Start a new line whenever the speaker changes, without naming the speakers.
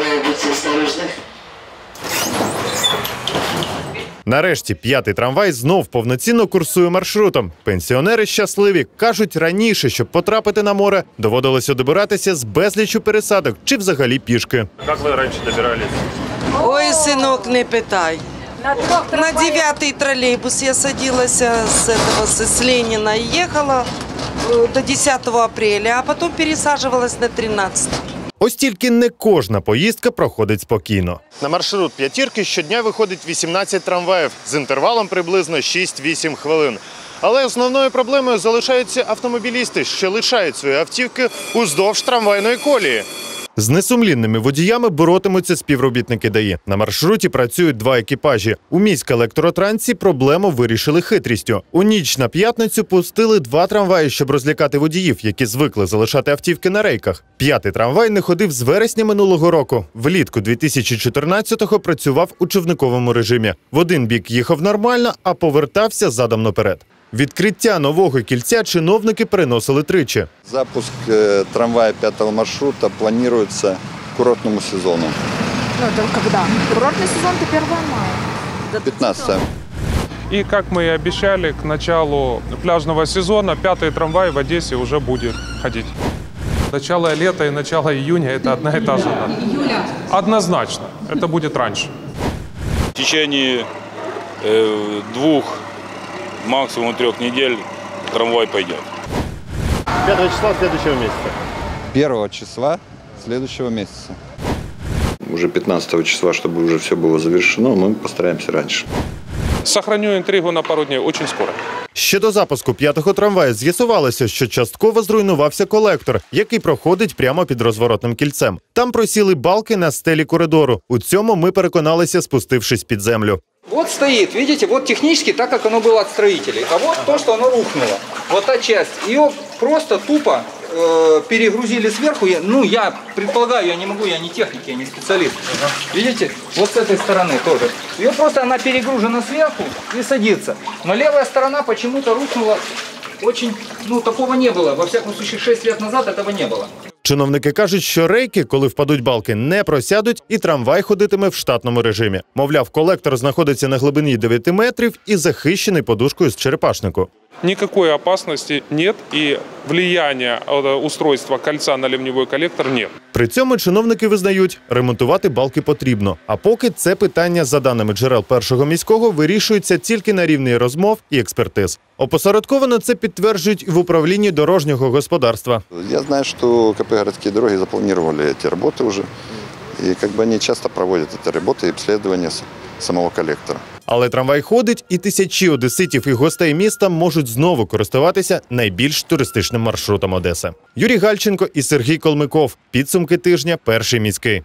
призываю быть осторожны.
Нарешті п'ятий трамвай знов повноцінно курсує маршрутом. Пенсіонери щасливі кажуть раніше, щоб потрапити на море, доводилося добиратися з безлічу пересадок чи взагалі пішки.
Как вы раньше добирались?
Ой, сынок, не питай. На девятый троллейбус я садилась э, с этого, с с Ленина и ехала э, до 10 апреля, а потом пересаживалась на 13.
Ось тільки не кожна поїздка проходить спокійно. На маршрут п'ятірки щодня виходить 18 трамваїв з інтервалом приблизно 6-8 хвилин. Але основною проблемою залишаються автомобілісти, що лишають свої автівки уздовж трамвайної колії. З несумлінними водіями боротимуться співробітники ДАІ. На маршруті працюють два екіпажі. У міськелектротрансі проблему вирішили хитрістю. У ніч на п'ятницю пустили два трамваї, щоб розлякати водіїв, які звикли залишати автівки на рейках. П'ятий трамвай не ходив з вересня минулого року. Влітку 2014-го працював у човниковому режимі. В один бік їхав нормально, а повертався задом наперед. Відкриття нового кільця чиновники переносили тричі.
Запуск э, трамвая пятого маршрута планируется к курортному сезону.
Ну, это когда? Курортный сезон это 1 мая.
15
И, как мы и обещали, к началу пляжного сезона пятый трамвай в Одессе уже будет ходить. Начало лета и начало июня – это одна и та же дата. Однозначно. Это будет раньше.
В течение э, двух, максимум трех недель трамвай пойдет.
5 числа следующего месяца.
1 числа следующего месяца.
уже 15 числа, чтобы уже все было завершено, мы постараемся раньше.
Сохраню интригу на пару дней очень скоро.
Ще до запуску п'ятого трамваю з'ясувалося, що частково зруйнувався колектор, який проходить прямо під розворотним кільцем. Там просіли балки на стелі коридору. У цьому ми переконалися, спустившись під землю.
Вот стоит, видите, вот технически так, как оно было от строителей. А вот то, что оно рухнуло. Вот та часть. Ее просто тупо э, перегрузили сверху. Я- ну, я предполагаю, я не могу, я не техник, я не специалист. Видите, вот с этой стороны тоже. Ее просто она перегружена сверху и садится. Но левая сторона почему-то рухнула очень, ну, такого не было. Во всяком случае, 6 лет назад этого не было.
Чиновники кажуть, що рейки, коли впадуть балки, не просядуть, і трамвай ходитиме в штатному режимі. Мовляв, колектор знаходиться на глибині 9 метрів і захищений подушкою з черепашнику.
Никакой опасности нет и влияния э, устройства кольца на ливневой коллектор нет.
При цьому чиновники визнають, ремонтувати балки потрібно. А поки це питання, за даними джерел першого міського, вирішується тільки на рівні розмов і експертиз. Опосередковано це підтверджують і в управлінні дорожнього господарства.
Я знаю, что КП «Городские дороги» запланировали эти работы уже. И как бы они часто проводят эти работы и обследования с- самого колектора.
Але трамвай ходить, і тисячі одеситів і гостей міста можуть знову користуватися найбільш туристичним маршрутом Одеси. Юрій Гальченко і Сергій Колмиков. Підсумки тижня. Перший міський.